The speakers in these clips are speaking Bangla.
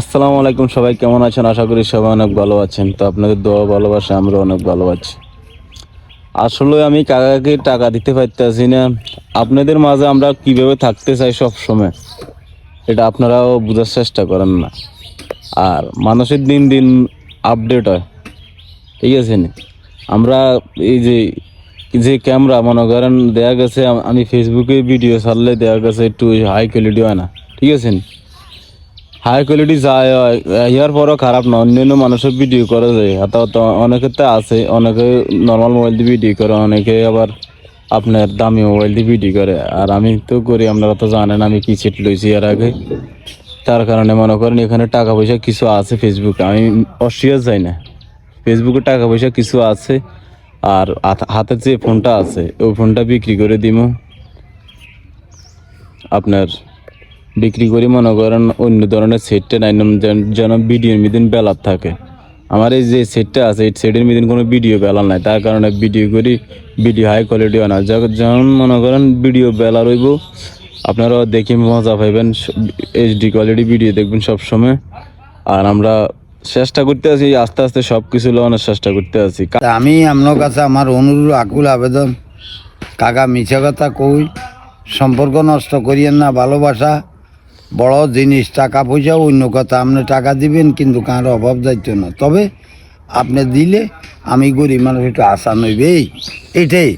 আসসালামু আলাইকুম সবাই, কেমন আছেন? আশা করি সবাই অনেক ভালো আছেন। তো আপনাদের দোয়া ভালোবাসা আমরা অনেক ভালো আছি। আসলে আমি কাকাকে টাকা দিতে পারতেছি না। আপনাদের মাঝে আমরা কীভাবে থাকতে চাই সব সময়, এটা আপনারাও বোঝার চেষ্টা করেন না। আর মানুষের দিন দিন আপডেট হয়। ঠিক আছে? আমরা এই যে যে ক্যামেরা মনে করেন, দেয়া গেছে, আমি ফেসবুকে ভিডিও ছাড়লে দেয়া গেছে, একটু হাই কোয়ালিটি হয় না। ঠিক আছে? হাই কোয়ালিটি যায় ইয়ার পরও খারাপ না, অন্যান্য মানুষের ভিডিও করা যায়। অর্থাৎ অনেকে তো আছে, অনেকে নর্মাল মোবাইল দিয়ে ভিডিও করে, অনেকে আবার আপনার দামি মোবাইল দিয়ে ভিডিও করে। আর আমি তো করি, আপনারা তো জানেন, আমি কি সেট লইছি এর আগে। তার কারণে মনে করেন, এখানে টাকা পয়সা কিছু আছে ফেসবুকে আমি অস্বীকার যাই না। ফেসবুকে টাকা পয়সা কিছু আছে, আর হাতের যে ফোনটা আছে, ওই ফোনটা বিক্রি করে দিব আপনার বিক্রি করি, মনে করেন অন্য ধরনের সেটটা নাই যেন ভিডিওর মিদিন বেলার থাকে। আমার এই যে সেটটা আছে, এই সেটের মিদিন কোনো ভিডিও বেলার নাই। তার কারণে ভিডিও করি ভিডিও হাই কোয়ালিটি হয় না যখন মনে করেন ভিডিও বেলা রইব আপনারা দেখে মজা পাইবেন এইচডি কোয়ালিটি ভিডিও দেখবেন সব সময় আর আমরা চেষ্টা করতে আছি, আস্তে আস্তে সব কিছু লওয়ানোর চেষ্টা করতে আছি। আমি আপনার কাছে আমার অনুরোধ, আকুল আবেদন। কাকা মিছে কথা কই, সম্পর্ক নষ্ট করিয়েন না, ভালোবাসা। বড় জিনিস টাকা পয়সা অন্য কথা। আপনি টাকা দিবেন কিন্তু কার অভাব দায়িত্ব না। তবে আপনি দিলে আমি গরিব মানুষ একটু আশা নইবেই এটাই।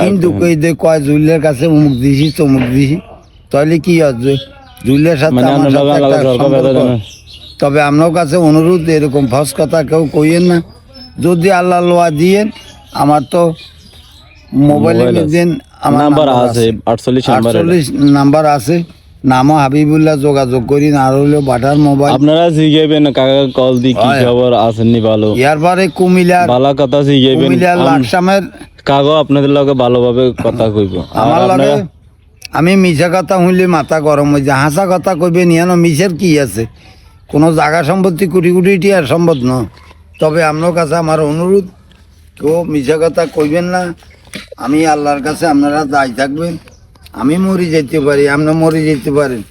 কিন্তু কই দে কয় জুলের কাছে অমুক দিছি তমুক দিছি। তাহলে কি আছে জুলের সাথে মানে আমার সাথে একটা সম্পর্ক। তবে আপনার কাছে অনুরোধ এরকম ফস কথা কেউ কইয়েন না। যদি আল্লাহ লোয়া দিয়েন আমার তো মোবাইলে আছে। দিন আমার নাম্বার আছে আটচল্লিশ নাম্বার আছে। নামও হাবিবুল্লাহ যোগাযোগ করি না আর হইল বাটার মোবাইল। আপনারা জিগাইবেন কাকা কল দি কি। খবর আসেননি ভালো। ইয়ার পরে কুমিল্লার ভালো কথা জিগাইবেন কুমিল্লার লাকসামের কাগো আপনাদের লগে ভালোভাবে কথা কইব। আমার লগে আমি মিছা কথা হইলে মাথা গরম হয়ে যায়। হাসা কথা কইবে নিয়ানো মিছের কি আছে? কোনো জায়গা সম্পত্তি কোটি কোটি টিয়ার সম্পদ ন। তবে আপনার কাছে আমার অনুরোধ কেউ মিছা কথা কইবেন না। আমি আল্লাহর কাছে আপনারা দায় থাকবেন। আমি মরে যেতে পারি আপনি মরে যেতে পারেন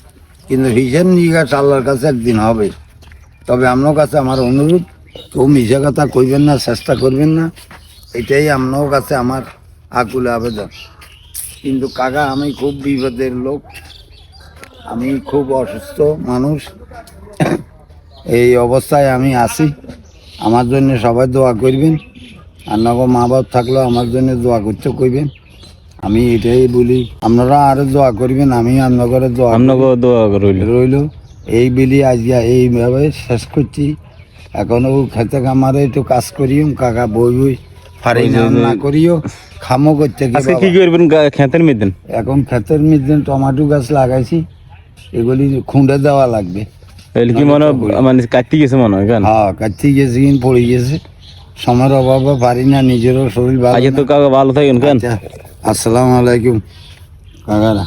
কিন্তু হিসেব নিকাশ আল্লাহর কাছে একদিন হবে। তবে আপনার কাছে আমার অনুরোধ কেউ মিছা কথা কইবেন না, চেষ্টা করবেন না। এটাই আপনার কাছে আমার আকুল আবেদন। কিন্তু কাকা, আমি খুব বিপদের লোক। আমি খুব অসুস্থ মানুষ। এই অবস্থায় আমি আছি। আমার জন্য সবাই দোয়া করবেন। আর নগো মা বাপ থাকলেও আমার জন্য দোয়া করতে কইবেন। আমি এটাই বলি আপনারা আরও দোয়া করবেন আমি আপনাদের দোয়া আপনাকে দোয়া রইল। রইল। এই বিলি আজকে এইভাবে শেষ করছি। এখনও খেতে খামারে একটু কাজ করিও কাকা বই বই ফারি না করিও খামো করতে আজকে কি করবেন খেতের মিদিন এখন ক্ষেতের মধ্যে টমেটো গাছ লাগাইছি এগুলি খুঁড়ে দেওয়া লাগবে। তাহলে কি মনে মানে কাটতে গেছে মনে হয় কেন হ্যাঁ কাটতে গেছে কিন পড়ে গেছে। সময়ের অভাবে পারি না নিজেরও শরীর ভালো আজকে তো কাকা ভালো থাকেন কেন আসসালামু আলাইকুম কাকারা।